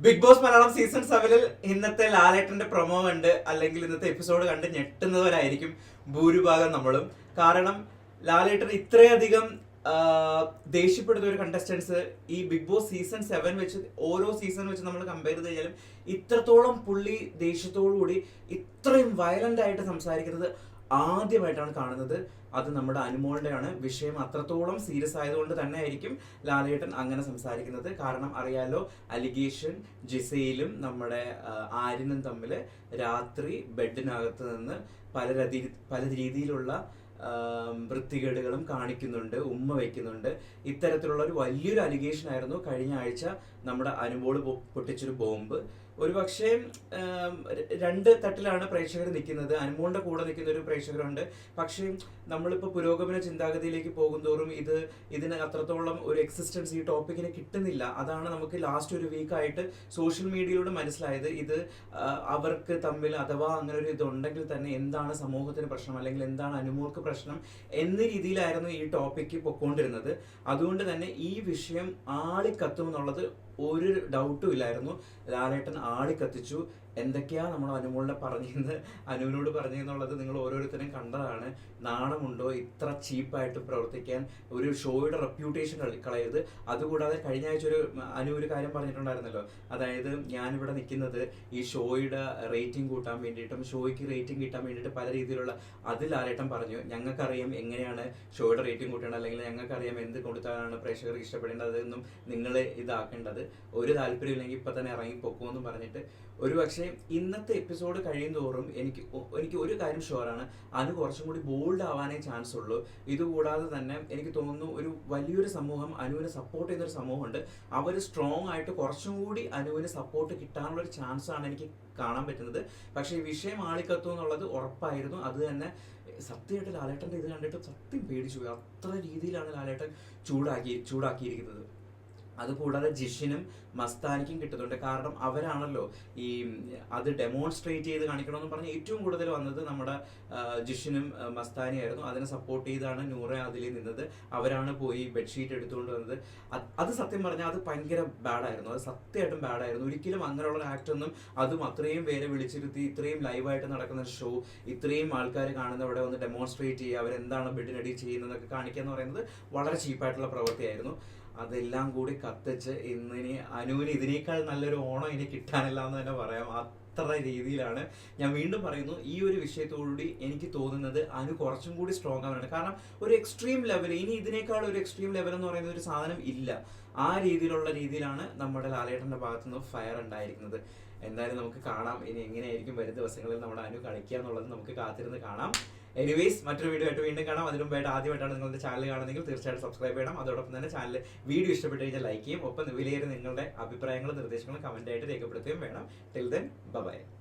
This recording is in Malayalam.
ബിഗ് ബോസ് മലയാളം സീസൺ സെവനിൽ ഇന്നത്തെ ലാലേട്ടന്റെ പ്രൊമോ കണ്ട് അല്ലെങ്കിൽ ഇന്നത്തെ എപ്പിസോഡ് കണ്ട് ഞെട്ടുന്നവരായിരിക്കും ഭൂരിഭാഗം നമ്മളും. കാരണം ലാലേട്ടൻ ഇത്രയധികം ദേഷ്യപ്പെടുന്ന ഒരു കണ്ടസ്റ്റൻസ് ഈ ബിഗ് ബോസ് സീസൺ സെവൻ വെച്ച് ഓരോ സീസൺ വെച്ച് നമ്മൾ കമ്പയർ ചെയ്ത് കഴിഞ്ഞാലും ഇത്രത്തോളം പുള്ളി ദേഷ്യത്തോടു കൂടി ഇത്രയും വയലന്റ് ആയിട്ട് സംസാരിക്കുന്നത് ആദ്യമായിട്ടാണ് കാണുന്നത്. അത് നമ്മുടെ അനുമോളുടെയാണ് വിഷയം അത്രത്തോളം സീരിയസ് ആയതുകൊണ്ട് തന്നെ ആയിരിക്കും ലാലേട്ടൻ അങ്ങനെ സംസാരിക്കുന്നത്. കാരണം അറിയാലോ അലിഗേഷൻ ജിസയിലും നമ്മുടെ ആര്യനും തമ്മിൽ രാത്രി ബെഡിനകത്ത് നിന്ന് പല പല രീതിയിലുള്ള വൃത്തികേടുകളും കാണിക്കുന്നുണ്ട് ഉമ്മ വയ്ക്കുന്നുണ്ട് ഇത്തരത്തിലുള്ള ഒരു വലിയൊരു അലിഗേഷൻ ആയിരുന്നു കഴിഞ്ഞ ആഴ്ച നമ്മുടെ അനുമോൾ പൊ- പൊട്ടിച്ചൊരു ബോംബ്. ഒരു പക്ഷേ രണ്ട് തട്ടിലാണ് പ്രേക്ഷകർ നിൽക്കുന്നത്. അനുമോളിന്റെ കൂടെ നിൽക്കുന്ന ഒരു പ്രേക്ഷകരുണ്ട്. പക്ഷേ നമ്മളിപ്പോൾ പുരോഗമന ചിന്താഗതിയിലേക്ക് പോകുന്തോറും ഇത് ഇതിന് അത്രത്തോളം ഒരു എക്സിസ്റ്റൻസ് ഈ ടോപ്പിക്കിന് കിട്ടുന്നില്ല. അതാണ് നമുക്ക് ലാസ്റ്റ് ഒരു വീക്കായിട്ട് സോഷ്യൽ മീഡിയയിലൂടെ മനസ്സിലായത്. ഇത് അവർക്ക് തമ്മിൽ അഥവാ അങ്ങനെ ഒരു ഇതുണ്ടെങ്കിൽ തന്നെ എന്താണ് സമൂഹത്തിന് പ്രശ്നം? അല്ലെങ്കിൽ എന്താണ് അനുമോൾക്ക് പ്രശ്നം? എന്ന രീതിയിലായിരുന്നു ഈ ടോപ്പിക്ക് പൊക്കോണ്ടിരുന്നത്. അതുകൊണ്ട് തന്നെ ഈ വിഷയം ആളിക്കത്തും എന്നുള്ളത് ഒരു ഡൗട്ടും ഇല്ലായിരുന്നു. ലാലേട്ടൻ ആളിക്കത്തിച്ചു എന്തൊക്കെയാ നമ്മൾ അനുമോളിനെ പറഞ്ഞെന്ന് അനുവിനോട് പറഞ്ഞെന്നുള്ളത് നിങ്ങൾ ഓരോരുത്തരും കണ്ടതാണ്. നാണമുണ്ടോ? ഇത്ര ചീപ്പായിട്ട് പ്രവർത്തിക്കാൻ ഒരു ഷോയുടെ റെപ്യൂട്ടേഷൻ കളയരുത്. അതുകൂടാതെ കഴിഞ്ഞ ആഴ്ച ഒരു അനു ഒരു കാര്യം പറഞ്ഞിട്ടുണ്ടായിരുന്നല്ലോ. അതായത് ഞാനിവിടെ നിൽക്കുന്നത് ഈ ഷോയുടെ റേറ്റിംഗ് കൂട്ടാൻ വേണ്ടിയിട്ടും ഷോയ്ക്ക് റേറ്റിംഗ് കിട്ടാൻ വേണ്ടിയിട്ട് പല രീതിയിലുള്ള അത് ലാലേട്ടൻ പറഞ്ഞു. ഞങ്ങൾക്കറിയാം എങ്ങനെയാണ് ഷോയുടെ റേറ്റിംഗ് കൂട്ടേണ്ടത്. അല്ലെങ്കിൽ ഞങ്ങൾക്കറിയാം എന്ത് കൊടുത്താലാണ് പ്രേക്ഷകർക്ക് ഇഷ്ടപ്പെടേണ്ടത് എന്നും നിങ്ങൾ ഇതാക്കേണ്ടത്. ഒരു താല്പര്യമില്ലെങ്കിൽ ഇപ്പം തന്നെ ഇറങ്ങി പൊക്കുമെന്നും പറഞ്ഞിട്ട് ഒരു പക്ഷേ ഇന്നത്തെ എപ്പിസോഡ് കഴിയും തോറും എനിക്ക് എനിക്ക് ഒരു കാര്യം ഷുവറാണ് അത് കുറച്ചും കൂടി ബോൾഡ് ആവാനേ ചാൻസ് ഉള്ളൂ. ഇതുകൂടാതെ തന്നെ എനിക്ക് തോന്നുന്നു ഒരു വലിയൊരു സമൂഹം അനുവിനെ സപ്പോർട്ട് ചെയ്യുന്ന ഒരു സമൂഹമുണ്ട്. അവർ സ്ട്രോങ് ആയിട്ട് കുറച്ചും കൂടി അനുവിന് സപ്പോർട്ട് കിട്ടാനുള്ള ഒരു ചാൻസ് ആണ് എനിക്ക് കാണാൻ പറ്റുന്നത്. പക്ഷേ വിഷയം ആളിക്കത്തു എന്നുള്ളത് ഉറപ്പായിരുന്നു. അത് തന്നെ സത്യമായിട്ട് ലാലേട്ടന്റെ ഇത് കണ്ടിട്ട് സത്യം പേടിച്ചു അത്ര രീതിയിലാണ് ലാലേട്ടൻ ചൂടാക്കി ചൂടാക്കിയിരിക്കുന്നത്. അതുകൂടാതെ ജിഷിനും മസ്താനിക്കും കിട്ടുന്നുണ്ട്. കാരണം അവരാണല്ലോ ഈ അത് ഡെമോൺസ്ട്രേറ്റ് ചെയ്ത് കാണിക്കണമെന്ന് പറഞ്ഞ് ഏറ്റവും കൂടുതൽ വന്നത് നമ്മുടെ ജിഷിനും മസ്താനി മസ്താനിയായിരുന്നു. അതിനെ സപ്പോർട്ട് ചെയ്താണ് നൂറ അതിൽ നിന്നത്. അവരാണ് പോയി ബെഡ്ഷീറ്റ് എടുത്തുകൊണ്ട് വന്നത്. അത് സത്യം പറഞ്ഞാൽ അത് ഭയങ്കര ബാഡായിരുന്നു അത് സത്യമായിട്ടും ബാഡായിരുന്നു ഒരിക്കലും അങ്ങനെയുള്ള ആക്ട് ഒന്നും അതും അത്രയും പേരെ വിളിച്ചിരുത്തി ഇത്രയും ലൈവായിട്ട് നടക്കുന്ന ഷോ ഇത്രയും ആൾക്കാർ കാണുന്ന അവിടെ വന്ന് ഡെമോൺസ്ട്രേറ്റ് ചെയ്യുക അവരെന്താണ് ബെഡിനടി ചെയ്യുന്നതൊക്കെ കാണിക്കുക എന്ന് പറയുന്നത് വളരെ ചീപ്പായിട്ടുള്ള പ്രവൃത്തിയായിരുന്നു. അതെല്ലാം കൂടി കത്തിച്ച് ഇന്നിനി അനുവിന് ഇതിനേക്കാൾ നല്ലൊരു ഓണം ഇനി കിട്ടാനില്ല എന്ന് തന്നെ പറയാം. അത്ര രീതിയിലാണ്. ഞാൻ വീണ്ടും പറയുന്നു ഈ ഒരു വിഷയത്തോടുകൂടി എനിക്ക് തോന്നുന്നത് അനു കുറച്ചും കൂടി സ്ട്രോങ് ആവാനാണ്. കാരണം ഒരു എക്സ്ട്രീം ലെവൽ ഇനി ഇതിനേക്കാൾ ഒരു എക്സ്ട്രീം ലെവൽ എന്ന് പറയുന്ന ഒരു സാധനം ഇല്ല. ആ രീതിയിലുള്ള രീതിയിലാണ് നമ്മുടെ ലാലേട്ടന്റെ ഭാഗത്തു നിന്ന് ഫയർ ഉണ്ടായിരിക്കുന്നത്. എന്തായാലും നമുക്ക് കാണാം. ഇനി എങ്ങനെയായിരിക്കും വരും ദിവസങ്ങളിൽ നമ്മുടെ അനു കളിക്കുക എന്നുള്ളത് നമുക്ക് കാത്തിരുന്ന് കാണാം. എനിവേസ് മറ്റൊരു വീഡിയോ ആയിട്ട് വീണ്ടും കാണാം. അതിനു മുമ്പായിട്ട് ആദ്യമായിട്ടാണ് നിങ്ങളുടെ ചാനൽ കാണുന്നെങ്കിൽ തീർച്ചയായിട്ടും സബ്സ്ക്രൈബ് ചെയ്യണം. അതോടൊപ്പം തന്നെ ചാനൽ വീഡിയോ ഇഷ്ടപ്പെട്ട് കഴിഞ്ഞാൽ ലൈക്ക് ചെയ്യും. ഒപ്പം വിലയേറെ നിങ്ങളുടെ അഭിപ്രായങ്ങളും നിർദ്ദേശങ്ങളും കമന്റ് ആയിട്ട് രേഖപ്പെടുത്തുകയും വേണം. Till then bye